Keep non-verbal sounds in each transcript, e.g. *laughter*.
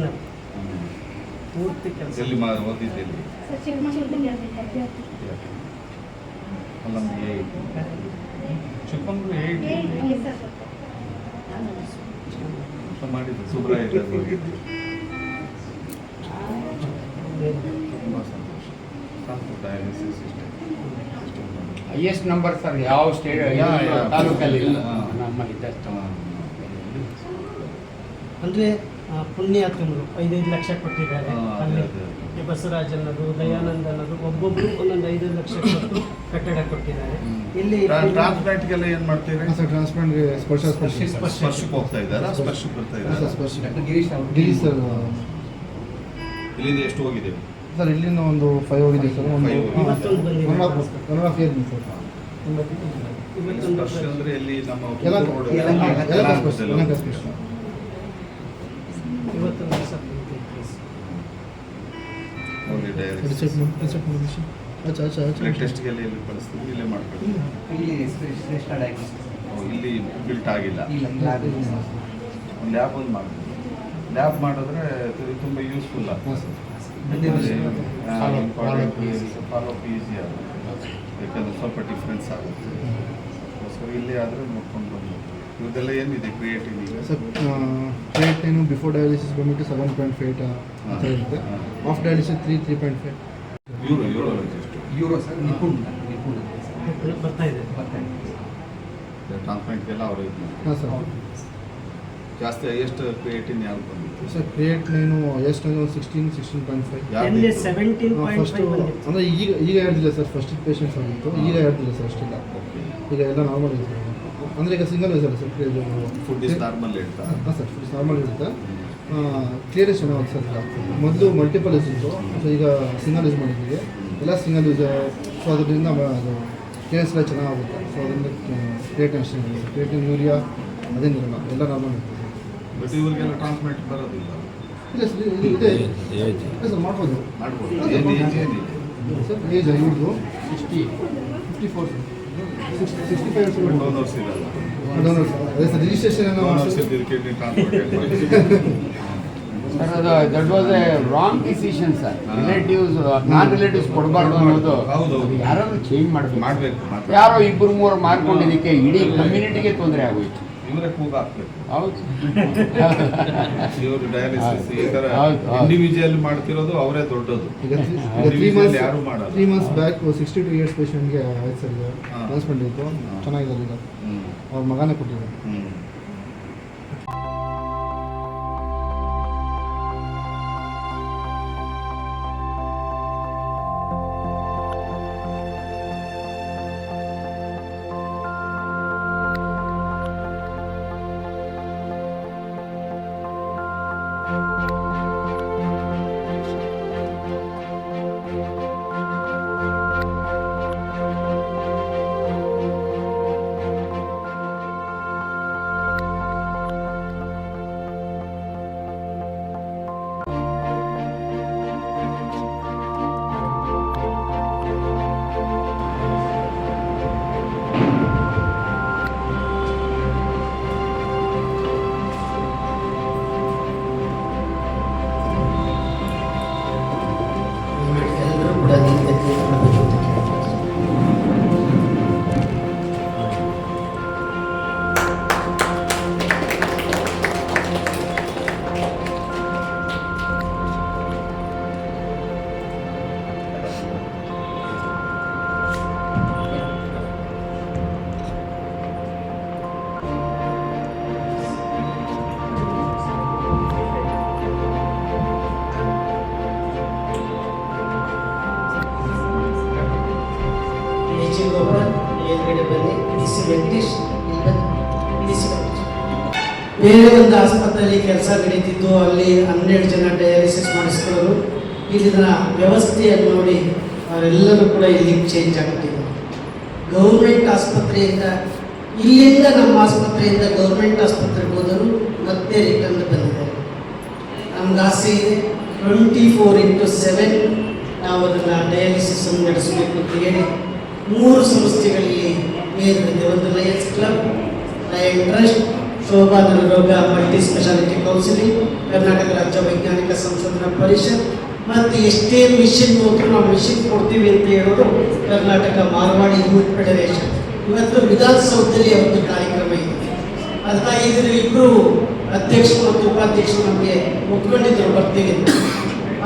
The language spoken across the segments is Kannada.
ಟ್ರೈನರ್ ಪೂರ್ತಿ ಕೆಲಸ. ಎಲ್ಲಿ ಮಾ ಓದಿದ್ದೆಲ್ಲಿ ನಮ್ಗೆ ಚಿಕ್ಕಮಂಗ್ಳೂರು ಸರ್ ಮಾಡಿದ್ದು ಸುಬ್ರಾಯ ಇದ್ದಾಗ ಹೋಗಿದ್ದು ತುಂಬ ಸಂತೋಷ. ಸಂಸ್ಕೃತ ಡಯಾಲಿಸಿಸ್ ಇಷ್ಟೇ ಹೈಯೆಸ್ಟ್ ನಂಬರ್ ಸರ್ ಯಾವ ಸ್ಟೇಟ್ ಯಾ, ಯಾ. ತಾಲೂಕಲ್ಲಿ ಇಲ್ಲ? ಹಾ. ನಮ್ಮಲ್ಲಿ ಇದಷ್ಟು ಅಂದರೆ ಪುಣ್ಯಾತ್ಮರು ಐದೈದು ಲಕ್ಷ ಕೊಟ್ಟಿದ್ದಾರೆ ಅಲ್ಲಿ. ಈ ಬಸವರಾಜ್ ಅನ್ನೋದು ದಯಾನಂದ್ ಅನ್ನೋದು ಒಬ್ಬೊಬ್ರು ಒಂದೊಂದು ಐದೈದು ಲಕ್ಷ ಕೊಟ್ಟು ಕಟ್ಟಡ ಕೊಟ್ಟಿದ್ದಾರೆ. ಇಲ್ಲಿ ಟ್ರಾನ್ಸ್ಪ್ಲಾಂಟ್ಗೆಲ್ಲ ಏನು ಮಾಡ್ತೀರಿ? ಸರ್ ಟ್ರಾನ್ಸ್ಪ್ಲಾಂಟ್ಗೆ ಸ್ಪರ್ಶ ಸ್ಪರ್ಶ ಸ್ಪರ್ಶಕ್ಕೆ ಹೋಗ್ತಾ ಇದ್ದಾರೆ? ಸ್ಪರ್ಶಕ್ಕೆ ಬರ್ತಾ ಸರ್ ಇದ್ದಾರಾ? ಸ್ಪರ್ಶ. ಗಿರೀಶ್ ಅವ್ರು. ಗಿರೀಶ್ ಸರ್ ಇಲ್ಲಿಂದ ಎಷ್ಟು ಹೋಗಿದ್ದೇವೆ ಸರ್ ಇಲ್ಲಿಂದ ಒಂದು ಫೈವ್ ಹೋಗಿದೆ ಸರ್. ಒಂದು ಹೋಗಿದೆ. One of one of year sir Sparsh ಅಂದ್ರೆ ಇಲ್ಲಿ ನಮ್ಮ ಎಲ್ಲ ಸ್ಪರ್ಶ ಎಲ್ಲ ಸ್ಪರ್ಶ ಇವತ್ತೊಂದು ದಿವಸ ಬಂದಿದೆ. ಹೋಗಿ ಡಯಾಲಿಸಿಸ್ ರಿಸೆಪ್ಟ್ ಮಾಡಿ ರಿಸೆಪ್ಟ್ ಮಾಡಿ ಅಚ್ಚಾ ಅಚ್ಚಾ ಬ್ಲಡ್ ಟೆಸ್ಟ್ಗೆಲ್ಲ ಇಲ್ಲಿ ಕಳಿಸ್ತೀವಿ ಇಲ್ಲೇ ಮಾಡ್ಕೊಳ್ಳಿ. ಇಲ್ಲಿ. ಶ್ರೇಷ್ಠ ಇಲ್ಲಿ ಬಿಲ್ಟ್ ಆಗಿಲ್ಲ. ಲ್ಯಾಬ್ ಒಂದು ಮಾಡ್ತೀವಿ ಲ್ಯಾಬ್ ಮಾಡಿದ್ರೆ ತುಂಬ ಯೂಸ್ಫುಲ್ ಫಾಲೋ ಅಪ್ ಈಸಿ ಆಗುತ್ತೆ. ಯಾಕಂದ್ರೆ ಸ್ವಲ್ಪ ಡಿಫ್ರೆನ್ಸ್ ಆಗುತ್ತೆ. ಸೊ ಇಲ್ಲಿ ಆದರೆ ನೋಡ್ಕೊಂಡು ಬಂದು ಇವತ್ತೆಲ್ಲ ಏನಿದೆ ಕ್ರಿಯೇಟಿನ್ ಈಗ ಸರ್ ಕ್ರಿಯೇಟಿನ್ ಬಿಫೋರ್ ಡಯಾಲಿಸಿಸ್ ಬಂದ್ಬಿಟ್ಟು ಸೆವೆನ್ ಪಾಯಿಂಟ್ ಫೈಟ್ ಆ ಥರ ಇರುತ್ತೆ. Off dialysis three three point five uro urologist uro sir ನಿಪುಣ ನಿಪುಣ. ಬರ್ತಾ ಇದೆ. ಬರ್ತಾರೆ ಟ್ರಾನ್ಸ್ಪ್ಲಾಂಟ್ಗೆಲ್ಲ ಅವರು ಇದು. ಹಾಂ ಸರ್. ಜಾಸ್ತಿ ಹೈಯೆಸ್ಟ್ ಕ್ರಿಯೇಟಿನ್ ಯಾರು ಬಂದಿತ್ತು? ಸರ್ ಕ್ರಿಯೇಟಿನೇನು ಎಷ್ಟು ಒಂದು sixteen sixteen point five first ಬಂದಿತ್ತು. ಅಂದರೆ ಈಗ ಈಗ ಹೇಳ್ತಿಲ್ಲ ಸರ್ ಫಸ್ಟ್ ಪೇಷಂಟ್ಸ್ ಆಗಿತ್ತು ಈಗ ಹೇಳ್ತಿಲ್ಲ ಸರ್ ಅಷ್ಟಿಲ್ಲ. ಓಕೆ ಈಗ ಎಲ್ಲ ನಾರ್ಮಲ್ ಇದೆ ಸರ್. ಅಂದರೆ ಈಗ ಸಿಂಗಲ್ ಇದೆ ಸರ್ ಫುಡ್ ಇಸ್ ನಾರ್ಮಲ್ ಹೇಳ್ತಾ ಹಾಂ ಸರ್ ನಾರ್ಮಲ್ ಇರುತ್ತೆ ಚೆನ್ನಾಗಿ ಸರ್ ಮೊದಲು ಮಲ್ಟಿಪಲ್ ಯೂಸ್ ಇತ್ತು. ಸೊ ಈಗ ಸಿಂಗಲ್ ಯೂಸ್ ಮಾಡಿದ್ದೀವಿ. ಎಲ್ಲ ಸಿಂಗಲ್ ಯೂಸ್ ಸೊ ಅದರಿಂದ ಅದು ಕ್ಲಿಯರೆನ್ಸ್ ಎಲ್ಲ ಚೆನ್ನಾಗುತ್ತೆ. ಸೊ ಅದರಿಂದ ಕ್ರಿಯೇಟ್ ಅಷ್ಟೇ ಕ್ರಿಯೇಟಿವ್ ಯೂರಿಯಾ ಅದೇನಿರಲ್ಲ ಎಲ್ಲ ನಾರ್ಮಲ್ ಇರುತ್ತೆ. ಬಟ್ ಇವ್ರಿಗೆಲ್ಲ ಟ್ರಾನ್ಸ್ಪ್ಲಾಂಟ್ ಬರೋದಿಲ್ಲ. ಇಲ್ಲ ಸರ್ ಇದು ಇದೆ ಇಲ್ಲ ಸರ್ ಮಾಡ್ಬೋದು. ಮಾಡ್ಬೋದು. ಸರ್ ಏಜ್ ಇವ್ರದ್ದು sixty fifty four five donors ಇರಲ್ಲ ಡೋನರ್ಸ್ ಅದೇ ಸರ್ ರಿಜಿಸ್ಟ್ರೇಷನ್ ಡೋನರ್ಸ್ ಇದ್ದಿದ್ದು ಕಿಡ್ನಿ ಟ್ರಾನ್ಸ್ಪ್ಲಾಂಟ್ ಸರ್ ಅದು that was a wrong decision sir relatives non relatives ಕೊಡಬಾರ್ದು ಅನ್ನೋದು. ಯಾರಾದ್ರೂ ಚೇಂಜ್ ಮಾಡಬೇಕು ಮಾಡ್ಬೇಕು ಮಾಡ್ಬೇಕು. ಯಾರೋ ಇಬ್ಬರು ಮೂರು ಮಾರ್ಕೊಂಡಿದ್ದಕ್ಕೆ ಇಡೀ ಕಮ್ಯುನಿಟಿಗೆ ತೊಂದರೆ ಆಗೋಯ್ತು ಇವರೇ ಕೂಗ ಹಾಕ್ಬೇಕು. ಹೌದು. *laughs* ಇವರು ಡಯಾಲಿಸಿಸ್ ಈ ತರ ಹೌದು, ಹೌದು. ಇಂಡಿವಿಜುವಲ್ ಮಾಡ್ತಿರೋದು ಅವರೇ ದೊಡ್ಡದು. ಈಗ ತ್ರೀ ಯಾರೂ ಮಾಡಲ್ಲ. Three months back sixty two years ಪೇಷಂಟ್ಗೆ ಆಯ್ತು ಸರ್. ಈಗ ಹಾ. ಚೆನ್ನಾಗಿದ್ದಾರೆ ಈಗ. ಹ್ಮ್. ಅವ್ರ ಮಗನೇ ಕೊಟ್ಟಿದ್ದಾರೆ ಹ್ಮ್. ಬೇರೆ ಒಂದು ಆಸ್ಪತ್ರೆಯಲ್ಲಿ ಕೆಲಸ ನಡೀತಿದ್ದು ಅಲ್ಲಿ ಹನ್ನೆರಡು ಜನ ಡಯಾಲಿಸಿಸ್ ಮಾಡಿಸ್ಕೊಳ್ಳೋರು ಇಲ್ಲಿನ ವ್ಯವಸ್ಥೆಯನ್ನು ನೋಡಿ ಅವರೆಲ್ಲರೂ ಕೂಡ ಇಲ್ಲಿ ಚೇಂಜ್ ಆಗ್ಬಿಟ್ಟಿದ್ದಾರೆ. ಗೌರ್ಮೆಂಟ್ ಆಸ್ಪತ್ರೆಯಿಂದ, ಇಲ್ಲಿಂದ ನಮ್ಮ ಆಸ್ಪತ್ರೆಯಿಂದ ಗೌರ್ಮೆಂಟ್ ಆಸ್ಪತ್ರೆಗೆ ಹೋದರು ಮತ್ತೆ ರಿಟರ್ನ್ ಬಂದಿದ್ದಾರೆ ನಮ್ಗೆ ಆಸೆ ಇದೆ ಟ್ವೆಂಟಿ ಫೋರ್ ಇಂಟು ಸೆವೆನ್ ನಾವು ಅದನ್ನು ಡಯಾಲಿಸಿಸ್ ನಡೆಸಬೇಕು ಅಂತ ಹೇಳಿ ಮೂರು ಸಂಸ್ಥೆಗಳಲ್ಲಿ ಮೇಲಿದೆ ಒಂದು lions club lion trust Shobha ರೋಗ ಮಲ್ಟಿ ಸ್ಪೆಷಾಲಿಟಿ ಕೌನ್ಸಿಲಿಂಗ್, ಕರ್ನಾಟಕ ರಾಜ್ಯ ವೈಜ್ಞಾನಿಕ ಸಂಶೋಧನಾ ಪರಿಷತ್ ಮತ್ತು ಎಷ್ಟೇ ಮಿಷನ್ ಹೋದ್ರು ನಾವು ಮಿಷನ್ ಕೊಡ್ತೀವಿ ಅಂತ ಹೇಳೋದು ಕರ್ನಾಟಕ ಮಾರ್ವಾಡಿ ಯೂತ್ ಫೆಡರೇಷನ್. ಇವತ್ತು ವಿಧಾನಸೌಧದಲ್ಲಿ ಒಂದು ಕಾರ್ಯಕ್ರಮ ಇದೆ. ಅದನ್ನ ಇದ್ರ ಇಬ್ಬರು ಅಧ್ಯಕ್ಷರು ಮತ್ತು ಉಪಾಧ್ಯಕ್ಷರು ನಮಗೆ ಒಪ್ಕೊಂಡಿದ್ರು ಬರ್ತೀವಿ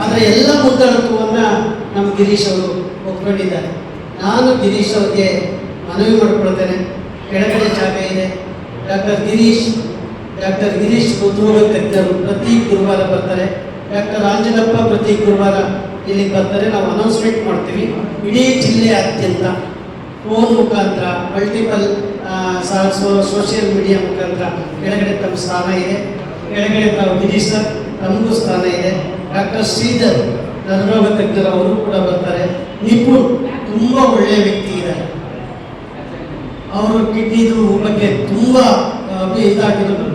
ಆದರೆ ಎಲ್ಲ ಮುಂದಾಳತ್ವವನ್ನು ನಮ್ಮ ಗಿರೀಶ್ ಅವರು ಒಪ್ಕೊಂಡಿದ್ದಾರೆ. ನಾನು ಗಿರೀಶ್ ಅವ್ರಿಗೆ ಮನವಿ ಮಾಡ್ಕೊಳ್ತೇನೆ. ಕೆಳಗಡೆ ಜಾಗ ಇದೆ. ಡಾಕ್ಟರ್ ಗಿರೀಶ್ ಡಾಕ್ಟರ್ ಗಿರೀಶ್ ಉದ್ಯೋಗ ತಜ್ಞರು ಪ್ರತಿ ಗುರುವಾರ ಬರ್ತಾರೆ. ಡಾಕ್ಟರ್ ಆಂಜನಪ್ಪ ಪ್ರತಿ ಗುರುವಾರ ಇಲ್ಲಿ ಬರ್ತಾರೆ. ನಾವು ಅನೌನ್ಸ್ಮೆಂಟ್ ಮಾಡ್ತೀವಿ. ಇಡೀ ಜಿಲ್ಲೆಯಾದ್ಯಂತ ಫೋನ್ ಮುಖಾಂತರ ಮಲ್ಟಿಪಲ್ ಸೋಷಿಯಲ್ ಮೀಡಿಯಾ ಮುಖಾಂತರ ಕೆಳಗಡೆ ತಮ್ಮ ಸ್ಥಾನ ಇದೆ. ಕೆಳಗಡೆ ತಾವು ಗಿರೀಶ್ ಸರ್, ತಮಗೂ ಸ್ಥಾನ ಇದೆ. ಡಾಕ್ಟರ್ ಶ್ರೀಧರ್, ನರರೋಗ ತಜ್ಞರು ಅವರು ಕೂಡ ಬರ್ತಾರೆ. ನಿಪುಣ್, ತುಂಬ ಒಳ್ಳೆಯ ವ್ಯಕ್ತಿ. ಅವರು ಕಿಡ್ನಿದು ಬಗ್ಗೆ ತುಂಬ ಇದಾಗಿರೋದು.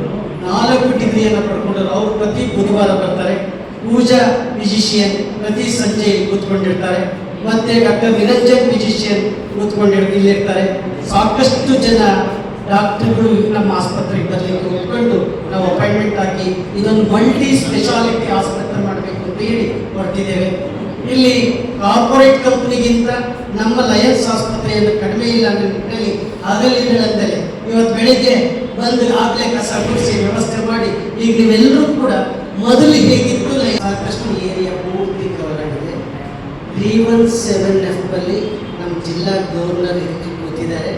ನಾಲ್ಕು ಡಿಗ್ರಿಯನ್ನು ಪಡ್ಕೊಂಡರು ಅವರು ಪ್ರತಿ ಬುಧವಾರ ಬರ್ತಾರೆ. ಪೂಜಾ ಫಿಜಿಷಿಯನ್ ಪ್ರತಿ ಸಂಜೆ ಕೂತ್ಕೊಂಡಿರ್ತಾರೆ. ಮತ್ತೆ ಡಾಕ್ಟರ್ ನಿರಂಜನ್ ಫಿಜಿಷಿಯನ್ ಕೂತ್ಕೊಂಡಿರ್ ಇಲ್ಲಿರ್ತಾರೆ. ಸಾಕಷ್ಟು ಜನ ಡಾಕ್ಟರ್ಗಳು ನಮ್ಮ ಆಸ್ಪತ್ರೆಗೆ ಬರಲಿಕ್ಕೆ ಒಪ್ಕೊಂಡು ನಾವು ಅಪಾಯಿಂಟ್ಮೆಂಟ್ ಹಾಕಿ ಇದೊಂದು ಮಲ್ಟಿ ಸ್ಪೆಷಾಲಿಟಿ ಆಸ್ಪತ್ರೆ ಮಾಡಬೇಕು ಅಂತ ಹೇಳಿ ಹೊರಟಿದ್ದೇವೆ. ಇಲ್ಲಿ ಕಾರ್ಪೊರೇಟ್ ಕಂಪ್ನಿಗಿಂತ ನಮ್ಮ ಲಯನ್ಸ್ ಆಸ್ಪತ್ರೆಯನ್ನು ಕಡಿಮೆ ಇಲ್ಲ ಅನ್ನೋ ನಿಟ್ಟಿನಲ್ಲಿ ಹಗಲಿರುಳಂದಲೇ ಇವತ್ತು ಬೆಳಿಗ್ಗೆ ಬಂದು ಆಗಲೇ ಕಸ ಗುಡಿಸಿ ವ್ಯವಸ್ಥೆ ಮಾಡಿ, ಈಗ ನೀವೆಲ್ಲರೂ ಕೂಡ ಮೊದಲು ಹೇಗಿತ್ತು ಸಾಕಷ್ಟು ಏರಿಯಾ ಪೂರ್ತಿ ಕವರ್ ಆಗಿದೆ ತ್ರೀ ಒನ್ ಸೆವೆನ್ ಎಫ್ ಅಲ್ಲಿ ನಮ್ಮ ಜಿಲ್ಲಾ ಗವರ್ನರ್ ಕೂತಿದ್ದಾರೆ.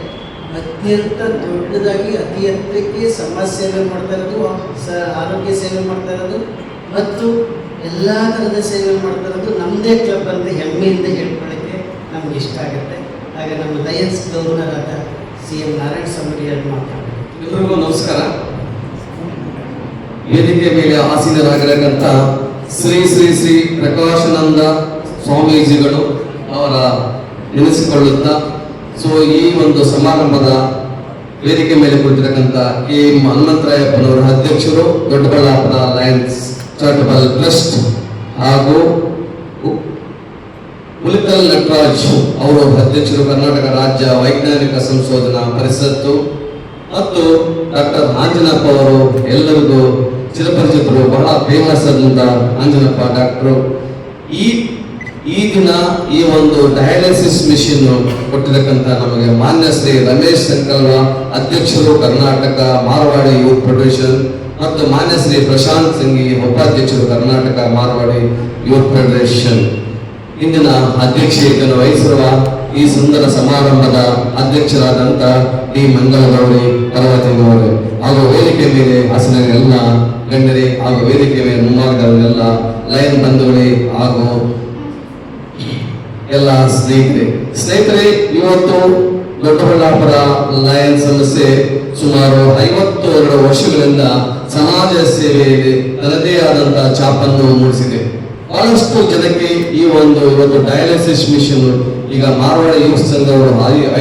ಅತ್ಯಂತ ದೊಡ್ಡದಾಗಿ ಅತಿ ಹತ್ತಕ್ಕೆ ಸಮಾಜ ಮಾಡ್ತಾ ಇರೋದು ಆರೋಗ್ಯ ಸೇವೆ ಮಾಡ್ತಾ ಇರೋದು, ಮತ್ತು ಎಲ್ಲ ಥರದ ಸೇವೆ ಮಾಡ್ತಾ ಇರೋದು ನಮ್ಮದೇ ಕ್ಲಬ್ ಅಂತ ಹೆಮ್ಮೆಯಿಂದ ಹೇಳ್ಕೊಳ್ಳೋಕ್ಕೆ ನಮ್ಗೆ ಇಷ್ಟ ಆಗುತ್ತೆ. ಹಾಗೆ ನಮ್ಮ ಲಯನ್ಸ್ ಗವರ್ನರ್ ಆದ ಸಿ ಎಂ ನಾರಾಯಣ ಸ್ವಾಮಿ ಎಲ್ಲರಿಗೂ ನಮಸ್ಕಾರ. ವೇದಿಕೆ ಮೇಲೆ ಆಸೀನರಾಗಿರತಕ್ಕಂಥ ಶ್ರೀ ಶ್ರೀ ಶ್ರೀ ಪ್ರಕಾಶಾನಂದ ಸ್ವಾಮೀಜಿಗಳು ಅವರ ನೆನೆಸಿಕೊಳ್ಳುತ್ತಾ, ಸೊ ಈ ಒಂದು ಸಮಾರಂಭದ ವೇದಿಕೆ ಮೇಲೆ ಕುಳಿತಿರತಕ್ಕಂಥ ಕೆ ಎಂ ಹನುಮಂತರಾಯಪ್ಪನವರ ಅಧ್ಯಕ್ಷರು ದೊಡ್ಡಬಳ್ಳಾಪುರ ಲಯನ್ಸ್ ಚಾರಿಟಬಲ್ ಟ್ರಸ್ಟ್ ಹಾಗೂ ಅವರು ಅಧ್ಯಕ್ಷರು ಕರ್ನಾಟಕ ರಾಜ್ಯ ವೈಜ್ಞಾನಿಕ ಸಂಶೋಧನಾ ಪರಿಷತ್ತು ಮತ್ತು ಡಾಕ್ಟರ್ ಆಂಜನಪ್ಪ ಅವರು ಎಲ್ಲರಿಗೂ ಚಿರಪರಿಚಿತರು, ಬಹಳ ಫೇಮಸ್ ಆದಂತ ಆಂಜನಪ್ಪ ಡಾಕ್ಟರು. ಈ ಈ ದಿನ ಈ ಒಂದು ಡಯಾಲಿಸಿಸ್ ಮಿಷಿನ್ ಕೊಟ್ಟಿರತಕ್ಕಂತ ನಮಗೆ ಮಾನ್ಯ ಶ್ರೀ ರಮೇಶ್ ಸಂಕಲ್ವ ಅಧ್ಯಕ್ಷರು, ಕರ್ನಾಟಕ ಮಾರವಾಡಿ ಯೂತ್ ಫೆಡರೇಷನ್ ಮತ್ತು ಮಾನ್ಯ ಶ್ರೀ ಪ್ರಶಾಂತ್ ಸಿಂಗಿ, ಉಪಾಧ್ಯಕ್ಷರು, ಕರ್ನಾಟಕ ಮಾರವಾಡಿ ಯೂತ್ ಫೆಡರೇಷನ್. ಇಂದಿನ ಅಧ್ಯಕ್ಷತೆಯನ್ನು ವಹಿಸಿರುವ ಈ ಸುಂದರ ಸಮಾರಂಭದ ಅಧ್ಯಕ್ಷರಾದಂತ ಡಿ. ಮಂಗಳಗೌರಿ ಪರ್ವತಿನವರು ಹಾಗೂ ವೇದಿಕೆ ಮೇಲೆ ಹಸಿನ ಎಲ್ಲ ಗಣ್ಯರೇ ಹಾಗೂ ವೇದಿಕೆ ಮೇಲೆ ಮುಂಭಾಗದವರೆಲ್ಲ ಲೈನ್ ಬಂಧುಗಳೇ ಹಾಗೂ ಎಲ್ಲ ಸ್ನೇಹಿತರೆ. ಸ್ನೇಹಿತರೆ, ಇವತ್ತು ದೊಡ್ಡಬಳ್ಳಾಪುರ ಲಯನ್ ಸಂಸ್ಥೆ ಸುಮಾರು ಐವತ್ತು ಎರಡು ವರ್ಷಗಳಿಂದ ಸಮಾಜ ಸೇವೆಯಲ್ಲಿ ತನ್ನದೇ ಆದಂತಹ ಚಾಪನ್ನು ಮೂಡಿಸಿದೆ. ಬಹಳಷ್ಟು ಜನಕ್ಕೆ ಈ ಒಂದು ಇವತ್ತು ಡಯಾಲಿಸಿಸ್ ಮಿಷನ್ ಈಗ ಮಾರವಾಡ ಯೂತ್ ಸಂಘವರು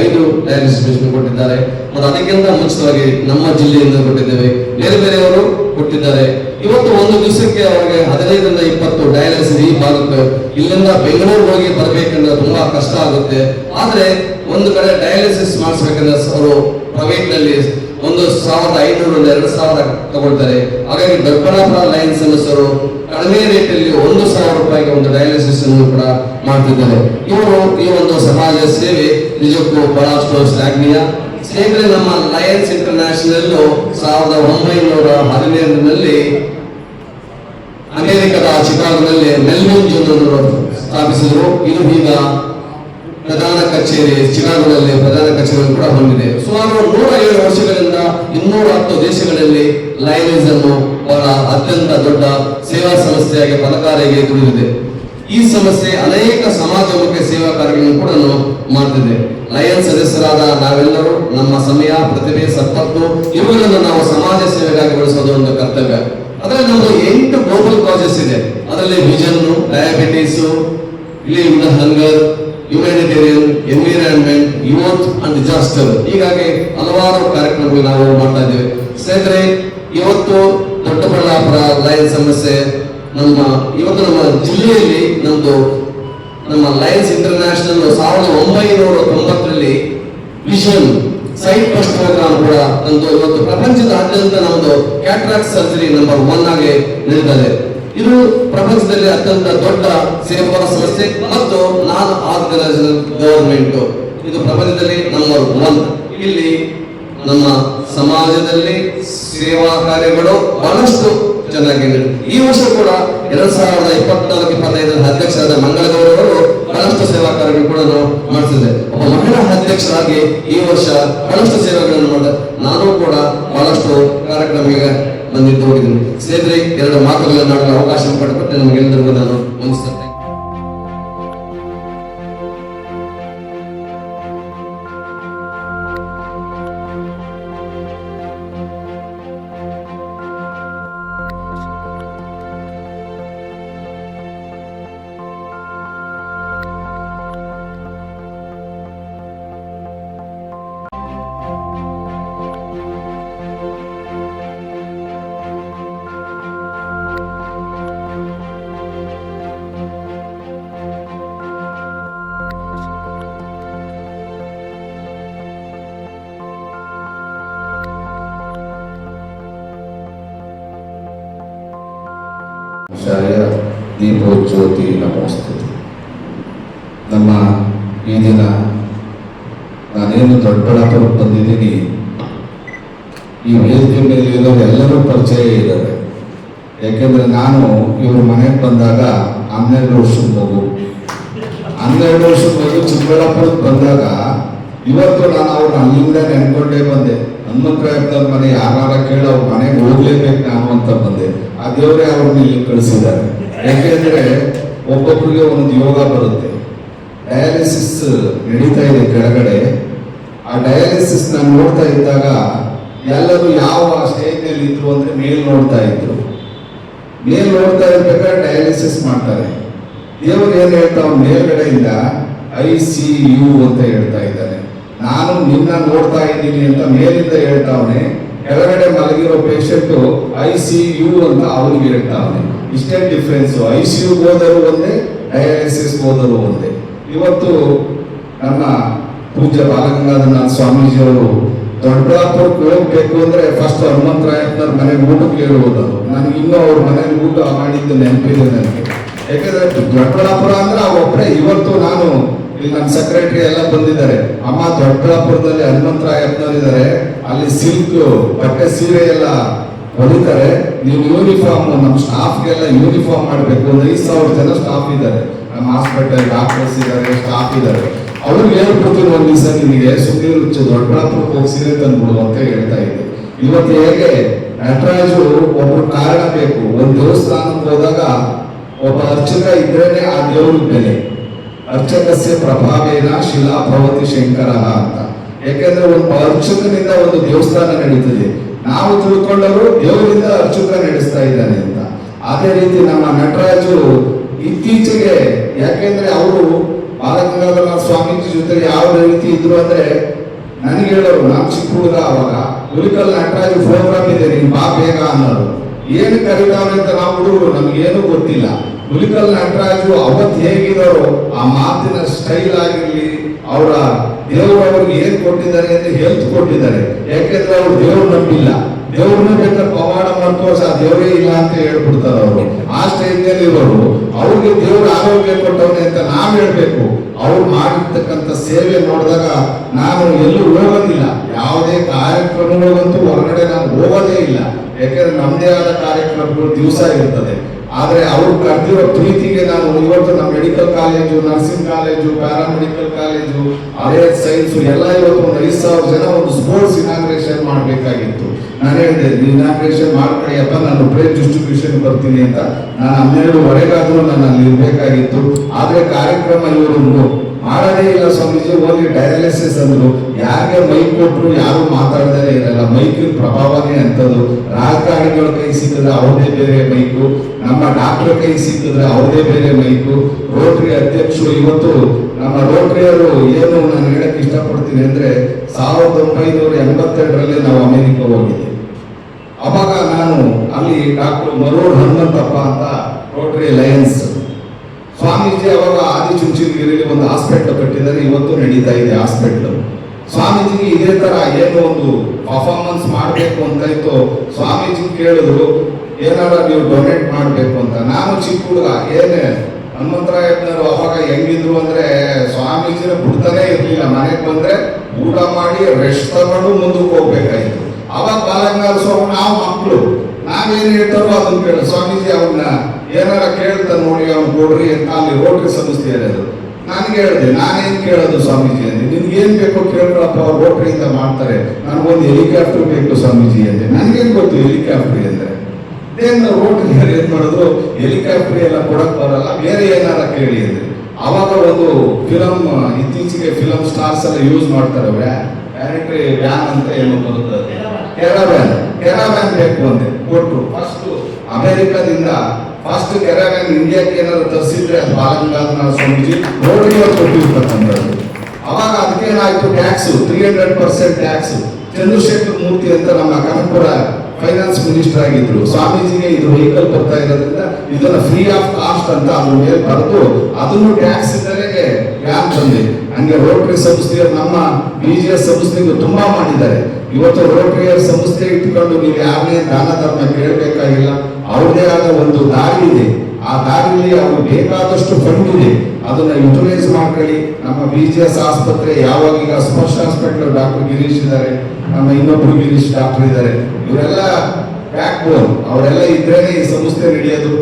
ಐದು ಡಯಾಲಿಸಿಸ್ ಮಿಷನ್ ಕೊಟ್ಟಿದ್ದಾರೆ. ಮತ್ತು ಅದಕ್ಕಿಂತ ಮುಂಚಿತವಾಗಿ ನಮ್ಮ ಜಿಲ್ಲೆಯಿಂದ ಕೊಟ್ಟಿದ್ದೇವೆ. ಬೇರೆ ಬೇರೆಯವರು ಕೊಟ್ಟಿದ್ದಾರೆ. ಇವತ್ತು ಒಂದು ದಿವಸಕ್ಕೆ ಅವರಿಗೆ ಹದಿನೈದರಿಂದ ಇಪ್ಪತ್ತು ಡಯಾಲಿಸಿಸ್ ಈ ಭಾಗಕ್ಕೆ ಇಲ್ಲಿಂದ ಬೆಂಗಳೂರು ಹೋಗಿ ಬರಬೇಕಂದ್ರೆ ತುಂಬಾ ಕಷ್ಟ ಆಗುತ್ತೆ. ಆದ್ರೆ ಒಂದು ಕಡೆ ಡಯಾಲಿಸಿಸ್ ಮಾಡಿಸ್ಬೇಕಂದ್ರೆ ಅವರು ಪ್ರೈವೇಟ್ನಲ್ಲಿ ಒಂದು ಸಾವಿರದ ಐನೂರು ಎರಡು ಸಾವಿರ ತಗೊಳ್ತಾರೆ. ಹಾಗಾಗಿ ದೊಡ್ಡಬಳ್ಳಾಪುರ ಲೈನ್ ಸದಸ್ಯರು ಕಡಿಮೆ ರೇಟಲ್ಲಿ ಒಂದು ಸಾವಿರ ರೂಪಾಯಿಗೆ ಒಂದು ಡಯಾಲಿಸಿಸ್ ಅನ್ನು ಕೂಡ ಮಾಡ್ತಿದ್ದಾರೆ. ಇವರು ಈ ಒಂದು ಸಮಾಜ ಸೇವೆ ನಿಜಕ್ಕೂ ಬಹಳಷ್ಟು ಶ್ಲಾಘನೀಯ. ಸ್ನೇಹಿತರೆ, ನಮ್ಮ ಲಯನ್ಸ್ ಇಂಟರ್ನ್ಯಾಷನಲ್ ಸಾವಿರದ ಒಂಬೈನೂರ ಹದಿನೈದರಲ್ಲಿ ಅಮೆರಿಕದ ಚಿಕಾಗೋದಲ್ಲಿ ಮೆಲ್ಬೋರ್ನ್ ಜೂನ್ ಸ್ಥಾಪಿಸಿದರು. ಇದು ಈಗ ಪ್ರಧಾನ ಕಚೇರಿ ಚೀನಾಗಳಲ್ಲಿ ಪ್ರಧಾನ ಕಚೇರಿಯನ್ನು ಕೂಡ ಹೊಂದಿದೆ. ಸುಮಾರು ನೂರ ಏಳು ವರ್ಷಗಳಿಂದ ಇನ್ನೂರ ಹತ್ತು ದೇಶಗಳಲ್ಲಿ ಲೈನೇಜ್ ಅನ್ನು ಅವರ ಅತ್ಯಂತ ದೊಡ್ಡ ಸೇವಾ ಸಂಸ್ಥೆಯಾಗಿ ಪದಕಾರಿಗೆ ದುಡಿದಿದೆ. ಈ ಸಂಸ್ಥೆ ಅನೇಕ ಸಮಾಜಮುಖಿ ಸೇವಾ ಕಾರ್ಯಗಳನ್ನು ಕೂಡ ಮಾಡ್ತಿದೆ. ಲಯನ್ ಸದಸ್ಯರಾದ ನಾವೆಲ್ಲರೂ ನಮ್ಮ ಸಮಯ, ಪ್ರತಿಭೆ, ಸಂಪತ್ತು, ಇವುಗಳನ್ನು ನಾವು ಸಮಾಜ ಸೇವೆಗಾಗಿ ಬಳಸೋದು ಒಂದು ಕರ್ತವ್ಯ. ಅದರಲ್ಲಿ ನಮ್ಮದು ಎಂಟು ಗ್ಲೋಬಲ್ ಕಾಸಸ್ ಇದೆ. ಅದರಲ್ಲಿ ವಿಜನ್ ಡಯಾಬಿಟೀಸ್, ಇಲ್ಲಿ hunger humanitarian environment youth and disaster ಹೀಗಾಗಿ ಹಲವಾರು ಕಾರ್ಯಕ್ರಮಗಳು ನಾವು ಮಾಡ್ತಾ ಇದ್ದೇವೆ. ಸ್ನೇಹಿತರೆ, ಇವತ್ತು ದೊಡ್ಡಬಳ್ಳಾಪುರ ಲಯನ್ ಸಮಸ್ಯೆ ನಮ್ಮ, ಇವತ್ತು ನಮ್ಮ ಜಿಲ್ಲೆಯಲ್ಲಿ ನಮ್ಮದು ನಮ್ಮ ಲಯನ್ಸ್ ಇಂಟರ್ನ್ಯಾಷನಲ್ ಸಾವಿರದ ಒಂಬೈನೂರ ತೊಂಬತ್ತರಲ್ಲಿ ವಿಷನ್ ಸೈಟ್ ಫಸ್ಟ್ ಪ್ರೋಗ್ರಾಮ್ ಕೂಡ ನಮ್ದು ಇವತ್ತು ಪ್ರಪಂಚದಾದ್ಯಂತ ನಮ್ಮದು ಕ್ಯಾಟ್ರಾಕ್ಟ್ ಸರ್ಜರಿ ನಂಬರ್ ಒನ್ ಆಗಿ ನಡೀತದೆ ಇದು ಪ್ರಪಂಚದಲ್ಲಿ ಅತ್ಯಂತ ದೊಡ್ಡ ಸೇವಾ ಸಂಸ್ಥೆ ಮತ್ತು ನಾನ್ ಆರ್ಗನೈಸೇಷನ್ ಗವರ್ಮೆಂಟ್ ಇದು ಪ್ರಪಂಚದಲ್ಲಿ ನಂಬರ್ ಒನ್ ಇಲ್ಲಿ ನಮ್ಮ ಸಮಾಜದಲ್ಲಿ ಸೇವಾ ಕಾರ್ಯಗಳು ಬಹಳಷ್ಟು ಚೆನ್ನಾಗಿ ಈ ವರ್ಷ ಕೂಡ ಎರಡ್ ಸಾವಿರದ ಇಪ್ಪತ್ನಾಲ್ಕು, ಇಪ್ಪತ್ತೈದರ ಅಧ್ಯಕ್ಷರಾದ ಮಂಗಳಗೌಡ ಅವರು ಬಹಳಷ್ಟು ಸೇವಾ ಕಾರ್ಯಗಳು ಕೂಡ ನಾವು ಮಾಡಿಸಿದೆ ಒಬ್ಬ ಮಹಿಳಾ ಅಧ್ಯಕ್ಷರಾಗಿ ಈ ವರ್ಷ ಬಹಳಷ್ಟು ಸೇವೆಗಳನ್ನು ಮಾಡಿದೆ ನಾನು ಕೂಡ ಬಹಳಷ್ಟು ಕಾರ್ಯಕ್ರಮಕ್ಕೆ ಬಂದಿದ್ದು ಹೋಗಿದ್ದೀನಿ ಸ್ನೇಹಿತರೆ ಎರಡು ಮಾತುಗಳನ್ನು ಆಡಲು ಅವಕಾಶ ನಮಗೆ ಎಲ್ಲರಿಗೂ ನಾನು ವಂದಿಸ್ತೇನೆ. ದೀಪೋಜ್ಯೋತಿ ನಮೋಸ್ತು ನಮ್ಮ ಈ ದಿನ ನಾನೇನು ದೊಡ್ಡಬಳ್ಳಾಪುರ ಬಂದಿದ್ದೀನಿ, ಈ ವೇದಿಕೆ ಮೇಲೆ ಇರೋರು ಎಲ್ಲರೂ ಪರಿಚಯ ಇದ್ದಾರೆ. ಯಾಕೆಂದ್ರೆ ನಾನು ಇವ್ರ ಮನೆಗೆ ಬಂದಾಗ ಹನ್ನೆರಡು ವರ್ಷದ ಮಗು. ಹನ್ನೆರಡು ವರ್ಷದ ಮಗು ಚಿಕ್ಕಬಳ್ಳಾಪುರಕ್ಕೆ ಬಂದಾಗ ಇವತ್ತು ನಾನು ಅವ್ರನ್ನ ಅಲ್ಲಿಂದ ನೆನ್ಕೊಂಡೇ ಬಂದೆ. ಹನುಮಂತರಾಯಪ್ಪನ ಮನೆ ಯಾರ ಕೇಳಿ ಅವ್ರ ಮನೆಗೆ ಹೋಗ್ಲೇಬೇಕು ನಾನು ಅಂತ ಬಂದೆ. ಆ ದೇವರೇ ಅವ್ರನ್ನ ಇಲ್ಲಿ ಕಳಿಸಿದ್ದಾರೆ. ಯಾಕೆಂದ್ರೆ ಒಬ್ಬೊಬ್ಬರಿಗೆ ಒಂದು ಯೋಗ ಬರುತ್ತೆ. ಡಯಾಲಿಸಿಸ್ ನಡೀತಾ ಇದೆ ಕೆಳಗಡೆ. ಆ ಡಯಾಲಿಸಿಸ್ ನಾನು ನೋಡ್ತಾ ಇದ್ದಾಗ ಎಲ್ಲರೂ ಯಾವ ಸ್ಟೇಜ್ನಲ್ಲಿ ಇದ್ರು ಅಂದ್ರೆ ಮೇಲ್ ನೋಡ್ತಾ ಇದ್ರು. ಮೇಲ್ ನೋಡ್ತಾ ಇರ್ಬೇಕಾದ್ರೆ ಡಯಾಲಿಸಿಸ್ ಮಾಡ್ತಾರೆ. ದೇವರು ಏನ್ ಹೇಳ್ತಾವ್ ಮೇಲ್ಗಡೆಯಿಂದ, ಐ ಸಿ ಯು ಅಂತ ಹೇಳ್ತಾ ಇದ್ದಾನೆ. ನಾನು ನಿನ್ನ ನೋಡ್ತಾ ಇದ್ದೀನಿ ಅಂತ ಮೇಲಿಂದ ಹೇಳ್ತಾವನೆ ಕೆಳಗಡೆ ಮಲಗಿರೋ ಪೇಷಂಟ್ ಐ ಸಿ ಯು ಅಂತ ಅವ್ರಿಗೆ ಹೇಳ್ತಾವನೆ ಇಷ್ಟೇ ಡಿಫ್ರೆನ್ಸ್ ಐ ಸಿ ಯು ಹೋದರೂ ಒಂದೇ ಡಯಾಲಿಸಿಸ್ ಹೋದರೂ ಒಂದೇ ಇವತ್ತು ನಮ್ಮ ಪೂಜ್ಯ ಬಾಲಗಂಗಾಧರನಾಥ ಸ್ವಾಮೀಜಿಯವರು ದೊಡ್ಡಾಪುರಕ್ಕೆ ಹೋಗ್ಬೇಕು ಅಂದ್ರೆ ಫಸ್ಟ್ ಹನುಮಂತರಾಯಪ್ಪನವ್ರ ಮನೆಗೆ ಊಟಕ್ಕೆ ಹೋದರು ನನಗೆ ಇನ್ನೂ ಅವ್ರ ಮನೇಲಿ ಊಟ ಮಾಡಿದ್ದು ನೆನಪಿದೆ ನನಗೆ. ಯಾಕಂದ್ರೆ ದೊಡ್ಡಬಳ್ಳಾಪುರ ಅಂದ್ರೆ ಒಬ್ಬರೇ ಇವತ್ತು ನಾನು, ಇಲ್ಲಿ ನನ್ನ ಸೆಕ್ರೆಟರಿ ಎಲ್ಲ ಬಂದಿದ್ದಾರೆ. ಅಮ್ಮ ದೊಡ್ಡಬಳ್ಳಾಪುರದಲ್ಲಿ ಹನುಮಂತರಾಯಪ್ಪನವ್ರು ಇದ್ದಾರೆ ಅಲ್ಲಿ ಸಿಲ್ಕ್ ಬಟ್ಟೆ ಸೀರೆ ಎಲ್ಲ ಹೊಲಿತಾರೆ ನೀವು ಯೂನಿಫಾರ್ಮ್ ನಮ್ಮ ಸ್ಟಾಫ್ಗೆಲ್ಲ ಯೂನಿಫಾರ್ಮ್ ಮಾಡಬೇಕು. ಒಂದು ಐದು ಸಾವಿರ ಜನ ಸ್ಟಾಫ್ ಇದ್ದಾರೆ. ನಮ್ಮ ಹಾಸ್ಪಿಟಲ್ ಡಾಕ್ಟರ್ಸ್ ಇದ್ದಾರೆ ಸ್ಟಾಫ್ ಇದ್ದಾರೆ. ಅವ್ರಿಗೆ ಹೇಳ್ಬಿಡ್ತೀನಿ ಒಂದು ದಿವಸ ನಿನಗೆ ಸುಮ್ಮನೆ ದೊಡ್ಡಬಳ್ಳಾಪುರಕ್ಕೆ ಹೋಗಿ ಸೀರೆ ತಂದ್ಬಿಡು ಅಂತ ಹೇಳ್ತಾ ಇದ್ದೆ. ಇವತ್ತು ಹೇಗೆ, ನಟರಾಜು ಒಬ್ರು ಕಾರಣ ಬೇಕು. ಒಂದು ದೇವಸ್ಥಾನಕ್ಕೆ ಹೋದಾಗ ಒಬ್ಬ ಅರ್ಚಕ ಇದ್ರೇನೆ ಆ ದೇವ್ರ ಬೆಲೆ. ಅರ್ಚಕಸ್ಯ ಪ್ರಭಾವೇನ ಶಿಲಾ ಭವತಿ ಶಂಕರ ಅಂತ. ಯಾಕೆಂದ್ರೆ ಒಬ್ಬ ಅರ್ಚಕನಿಂದ ಒಂದು ದೇವಸ್ಥಾನ ನಡೀತದೆ. ನಾವು ತಿಳ್ಕೊಂಡವರು ದೇವರಿಂದ ಅರ್ಚುತ ನಡೆಸ್ತಾ ಇದ್ದಾನೆ ಅಂತ. ಅದೇ ರೀತಿ ನಮ್ಮ ನಟರಾಜು ಇತ್ತೀಚೆಗೆ, ಯಾಕೆಂದ್ರೆ ಅವರು ಬಾಲಗಂಗಾಧರ ಸ್ವಾಮೀಜಿ ಜೊತೆ ಯಾವ ರೀತಿ ಇದ್ರು ಅಂದ್ರೆ ನನಗೆ ಹೇಳೋರು ನಾನು ಚಿಕ್ಕ ಹುಡುಗ ಅವಾಗ ಹುಲಿಕಲ್ ನಟರಾಜು ಪ್ರೋಗ್ರಾಮ್ ಇದೆ, ನೀನ್ ಬಾ ಬೇಗ ಅನ್ನೋರು. ಏನು ಕರೀತಾವ್ರೆ ಅಂತ ನಾವು ಹುಡುಗರು ಏನು ಗೊತ್ತಿಲ್ಲ. ಹುಲಿಕಲ್ ನಟರಾಜು ಅವತ್ತು ಹೇಗಿದ್ದಾರೋ ಆ ಮಾತಿನ ಸ್ಟೈಲ್ ಆಗಿರ್ಲಿ, ಅವರ ದೇವರು ಅವ್ರಿಗೆ ಏನ್ ಕೊಟ್ಟಿದ್ದಾರೆ ಅಂತ ಹೆಲ್ತ್ ಕೊಟ್ಟಿದ್ದಾರೆ. ಯಾಕೆಂದ್ರೆ ಅವ್ರು ದೇವ್ರು ನಂಬಿಲ್ಲ. ದೇವ್ರನ್ನ ಬೇಕಾದ್ರೆ ಪವಾಡ ಮಾಡ್ಕೋಸ ದೇವರೇ ಇಲ್ಲ ಅಂತ ಹೇಳ್ಬಿಡ್ತಾರೆ ಅವರು. ಆ ಸ್ಟೈಲ್ ಇರೋರು, ಅವ್ರಿಗೆ ದೇವ್ರ ಆರೋಗ್ಯ ಕೊಟ್ಟವನೇ ಅಂತ ನಾವ್ ಹೇಳ್ಬೇಕು. ಅವ್ರು ಮಾಡಿರ್ತಕ್ಕಂಥ ಸೇವೆ ನೋಡಿದಾಗ ನಾನು ಎಲ್ಲೂ ಹೋಗೋದಿಲ್ಲ. ಯಾವುದೇ ಕಾರ್ಯಕ್ರಮಗಳಿಗಂತೂ ಹೊರಗಡೆ ನಾನು ಹೋಗೋದೇ ಇಲ್ಲ. ಯಾಕೆಂದ್ರೆ ನಮ್ಮದೇ ಆದ ಕಾರ್ಯಕ್ರಮಗಳು ದಿವಸ ಇರ್ತದೆ. ಆದ್ರೆ ಅವರು ಕರೆದಿರೋ ಪ್ರೀತಿಗೆ ನಾನು ಇವತ್ತು ನಮ್ಮ medical college nursing college paramedical college ಅದೇ ಸೈನ್ಸ್ ಎಲ್ಲ ಇವತ್ತು ಒಂದು ಐದು ಸಾವಿರ ಜನ ಒಂದು ಸ್ಪೋರ್ಟ್ಸ್ ಇನಾಗ್ರೇಷನ್ ಮಾಡಬೇಕಾಗಿತ್ತು. ನಾನು ಹೇಳಿದೆ ಇನಾಗ್ರೇಷನ್ ಮಾಡ್ಕೊಳ್ಳಿಯಪ್ಪ ನಾನು ಬ್ರೇಕ್ ಡಿಸ್ಟ್ರಿಬ್ಯೂಷನ್ ಬರ್ತೀನಿ ಅಂತ. ನಾನು ಹನ್ನೆರಡುವರೆಗಾದರೂ ನಾನು ಅಲ್ಲಿ ಇರಬೇಕಾಗಿತ್ತು. ಆದರೆ ಕಾರ್ಯಕ್ರಮ ಇವರು ಮಾಡದೇ ಇಲ್ಲ ಸ್ವಾಮೀಜಿ ಹೋಗಿ ಡಯಾಲಿಸಿಸ್ ಅಂದ್ರು. ಯಾರಿಗೆ ಮೈಕ್ ಕೊಟ್ರು ಯಾರು ಮಾತಾಡದೇ ಇರಲ್ಲ. ಮೈಕಿನ ಪ್ರಭಾವನೇ ಅಂತದ್ದು ರಾಜಕಾರಣಿಗಳ ಕೈ ಸಿಕ್ಕಿದ್ರೆ ಅವ್ರದೇ ಬೇರೆ ಮೈಕು ನಮ್ಮ ಡಾಕ್ಟರ್ ಕೈ ಸಿಕ್ಕಿದ್ರೆ ಅವ್ರದೇ ಬೇರೆ ಮೈಕು ರೋಟರಿ ಅಧ್ಯಕ್ಷರು ಇವತ್ತು ನಮ್ಮ ರೋಟರಿಯರು ಏನು ನಾನು ಹೇಳಕ್ ಇಷ್ಟಪಡ್ತೀನಿ ಅಂದ್ರೆ ಸಾವಿರದ ಒಂಬೈನೂರ ಎಂಬತ್ತೆರಡರಲ್ಲಿ ನಾವು ಅಮೆರಿಕ ಹೋಗಿದ್ದೆ ಅವಾಗ ನಾನು ಅಲ್ಲಿ ಡಾಕ್ಟರ್ ಮರೋಡ್ ಹನುಮಂತಪ್ಪ ಅಂತ ರೋಟರಿ ಲಯನ್ಸ್ ಸ್ವಾಮೀಜಿ ಅವಾಗ ಆದಿಚುಂಚನಗಿರಿಯಲ್ಲಿ ಒಂದು ಹಾಸ್ಪಿಟ್ಲ್ ಕಟ್ಟಿದ್ದಾರೆ, ಇವತ್ತು ನಡೀತಾ ಇದೆ ಹಾಸ್ಪಿಟ್ಲ್ ಸ್ವಾಮೀಜಿಗೆ ಇದೇ ತರ ಏನೋ ಒಂದು ಪರ್ಫಾರ್ಮೆನ್ಸ್ ಮಾಡಬೇಕು ಅಂತ ಇತ್ತು. ಸ್ವಾಮೀಜಿ ಕೇಳಿದ್ರು ಏನಾರ ನೀವು ಡೊನೇಟ್ ಮಾಡಬೇಕು ಅಂತ. ನಾನು ಚಿಕ್ಕ ಹುಡುಗ, ಏನೇ, ಹನುಮಂತರಾಯಪ್ಪನವರು ಅವಾಗ ಹೆಂಗಿದ್ರು ಅಂದ್ರೆ ಸ್ವಾಮೀಜಿನ ಬಿಡ್ತಾನೆ ಇರ್ಲಿಲ್ಲ. ಮನೆಗೆ ಬಂದ್ರೆ ಊಟ ಮಾಡಿ ರೆಸ್ಟ್ ತಗೊಂಡು ಮುಂದಕ್ಕೆ ಹೋಗ್ಬೇಕಾಯ್ತು. ಅವಾಗ ಬಾಲಗಂಗಾಧರ ಸ್ವಾಮಿ, ನಾವು ಮಕ್ಕಳು ನಾವೇನು ಹೇಳ್ತಾರೋ ಅದನ್ನ ಕೇಳ. ಸ್ವಾಮೀಜಿ ಅವನ್ನ ಏನಾರ ಕೇಳ್ತ ನೋಡಿ, ಅವ್ನು ಕೊಡ್ರಿ ಅಂತ ಅಲ್ಲಿ ರೋಟರಿ ಸಂಸ್ಥೆ ಇರೋದು ನಾನು ಹೇಳಿದೆ, ನಾನೇನ್ ಕೇಳೋದು ಸ್ವಾಮೀಜಿ ಅಂದೆ ನಿನ್ಗೆ ಏನ್ ಬೇಕೋ ಕೇಳಿದ್ರಪ್ಪ ಅವ್ರು ರೋಟರಿಯಿಂದ ಮಾಡ್ತಾರೆ. ನನಗೊಂದು ಹೆಲಿಕಾಪ್ಟರ್ ಬೇಕು ಸ್ವಾಮೀಜಿ ಅಂದೆ ನನಗೇನು ಗೊತ್ತು ಹೆಲಿಕಾಪ್ಟರ್ ಅಂದ್ರೆ ಏನು ರೋಟರಿ ಏನ್ ಮಾಡಿದ್ರು, ಹೆಲಿಕಾಪ್ಟರ್ ಎಲ್ಲ ಕೊಡಕ್ ಬರಲ್ಲ, ಬೇರೆ ಏನಾರ ಕೇಳಿ ಅಂದ್ರೆ. ಅವಾಗ ಒಂದು ಫಿಲಮ್ ಇತ್ತೀಚೆಗೆ ಫಿಲಮ್ ಸ್ಟಾರ್ಸ್ ಎಲ್ಲ ಯೂಸ್ ಮಾಡ್ತಾರೆ ವ್ಯಾನಿಟರಿ ವ್ಯಾನ್ ಅಂತ ಏನೋ ಬರುತ್ತದೆ ಕೆರಾವ್ಯಾನ್ ಕೆರಾವ್ಯಾನ್ ಬೇಕು ಅಂದೆ, ಕೊಟ್ರು. ಫಸ್ಟ್ ಅಮೆರಿಕದಿಂದ ಫಸ್ಟ್ ಕೆರಾವ್ಯಾನ್ ಇಂಡಿಯಾಕ್ಕೆ ಏನಾದ್ರು ತರಿಸಿದ್ರೆ ಬಾಲಗಂಗಾಧರ ಸ್ವಾಮೀಜಿ ರೋಡ್ಗೆ ಕೊಟ್ಟಿರ್ತಕ್ಕಂಥದ್ದು. ಅವಾಗ ಅದಕ್ಕೇನಾಯ್ತು tax three hundred percent tax Chandrashekhar Murthy ಅಂತ ನಮ್ಮ ಕನಕಪುರ ಫೈನಾನ್ಸ್ ಮಿನಿಸ್ಟರ್ ಆಗಿದ್ರು, ಸ್ವಾಮೀಜಿಗೆ ಇದು ವೆಹಿಕಲ್ ಬರ್ತಾ ಇರೋದ್ರಿಂದ ಇದನ್ನ ಫ್ರೀ ಆಫ್ ಕಾಸ್ಟ್ ಅಂತ ಅವ್ರ ಮೇಲೆ ಬರೆದು ಅದನ್ನು ಟ್ಯಾಕ್ಸ್ ಇದ್ದರೆ ವ್ಯಾನ್ ತಂದೆ ಹಂಗೆ ರೋಟರಿ ಸಂಸ್ಥೆಯ ನಮ್ಮ ಬಿ ಜಿ ಎಸ್ ಸಂಸ್ಥೆಗೂ ತುಂಬಾ ಮಾಡಿದ್ದಾರೆ. ಇವತ್ತು ರೋಟರಿ ಸಂಸ್ಥೆ ಇಟ್ಕೊಂಡು ನೀವು ಯಾರನ್ನೇ ದಾನ ಧರ್ಮ ಕೇಳಬೇಕಾಗಿಲ್ಲ ಅವ್ರದೇ ಆದ ಒಂದು ದಾರಿ ಇದೆ. ಆ ದಾರಿಯಲ್ಲಿ ಅವ್ರಿಗೆ ಬೇಕಾದಷ್ಟು ಫಂಡ್ ಇದೆ ಅದನ್ನ ಯುಟಿಲೈಸ್ ಮಾಡ್ಕೊಳ್ಳಿ. ನಮ್ಮ ಬಿ ಜಿ ಎಸ್ ಆಸ್ಪತ್ರೆ ಯಾವಾಗ ಈಗ ಸ್ಪರ್ಶ ಹಾಸ್ಪಿಟಲ್ ಡಾಕ್ಟರ್ ಗಿರೀಶ್ ಇದ್ದಾರೆ, ನಮ್ಮ ಇನ್ನೊಬ್ರು ಗಿರೀಶ್ ಡಾಕ್ಟರ್ ಇದ್ದಾರೆ. ಇವರೆಲ್ಲ ಬ್ಯಾಕ್ ಬೋನ್ ಅವರೆಲ್ಲ ಇದ್ರೇನೆ ಈ ಸಂಸ್ಥೆ ನಡೆಯೋದು.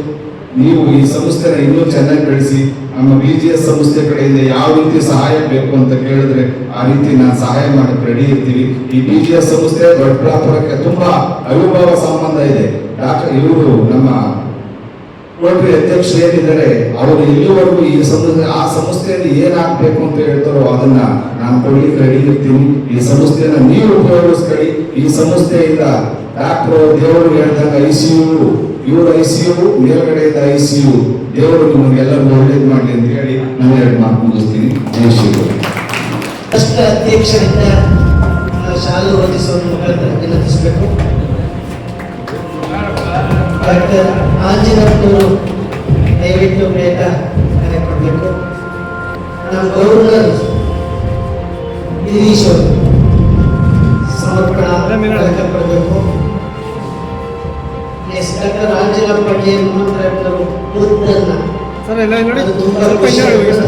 ನೀವು ಈ ಸಂಸ್ಥೆನ ಇನ್ನೂ ಚೆನ್ನಾಗಿ ಬೆಳೆಸಿ. ನಮ್ಮ ಬಿ ಜಿ ಎಸ್ ಸಂಸ್ಥೆ ಕಡೆಯಿಂದ ಯಾವ ರೀತಿ ಸಹಾಯ ಬೇಕು ಅಂತ ಕೇಳಿದ್ರೆ ಆ ರೀತಿ ನಾನು ಸಹಾಯ ಮಾಡಕ್ಕೆ ರೆಡಿ ಇರ್ತೀವಿ. ಈ ಬಿ ಜಿ ಎಸ್ ಸಂಸ್ಥೆ ದೊಡ್ಡಬಳ್ಳಾಪುರಕ್ಕೆ ತುಂಬಾ ಅವಿಭಾವ ಸಂಬಂಧ ಇದೆ. ಡಾಕ್ಟರ್, ಇವರು ನಮ್ಮ ರೋಟರಿ ಅಧ್ಯಕ್ಷ ಏನಿದ್ದಾರೆ, ಅವರು ಇಲ್ಲಿವರೆಗೂ ಈ ಸಂಸ್ಥೆ ಆ ಸಂಸ್ಥೆಯಲ್ಲಿ ಏನಾಗಬೇಕು ಅಂತ ಹೇಳ್ತಾರೋ ಅದನ್ನ ನಾನು ಕೊಡ್ಲಿಕ್ಕೆ ರೆಡಿ ಇರ್ತೀನಿ. ಈ ಸಂಸ್ಥೆಯನ್ನ ನೀವು ಉಪಯೋಗಿಸ್ಕೊಳ್ಳಿ. ಈ ಸಂಸ್ಥೆಯಿಂದ ಡಾಕ್ಟರ್ ದೇವರು ಹೇಳ್ದಂಗ ಐ ಸಿ ಯು ಇವ್ರ ಐ ಸಿ ಯು ಮೇಲ್ಗಡೆಯಿಂದ ಐ ಸಿ ಯು ದೇವರು ನಿಮಗೆಲ್ಲರಿಗೂ ಒಳ್ಳೇದು ಮಾಡಲಿ ಅಂತ ಹೇಳಿ ನಾನು ಎರಡು ಮಾತು ಮುಗಿಸ್ತೀನಿ. ಜಯ ಶ್ರೀಗಳು ಅಧ್ಯಕ್ಷರಿಂದ ಶಾಲೆ ಓದಿಸುವ ಮುಖಾಂತರ ವಿನಂತಿಸಬೇಕು. ಡಾಕ್ಟರ್ ಆಂಜನಪ್ಪನವರು ದಯವಿಟ್ಟು ಬೇಟ ಕೊಡಬೇಕು. ನಮ್ಮ ಗೌರವ ಗಿರೀಶ್ ಅವರು ಸಮರ್ಪಣಾ ಕೊಡಬೇಕು ಎಸ್ ಡಾಕ್ಟರ್ ಆಂಜನಪ್ಪ ಕೆ ತುಂಬಾ ಖುಷಿ ಆಗುತ್ತೆ.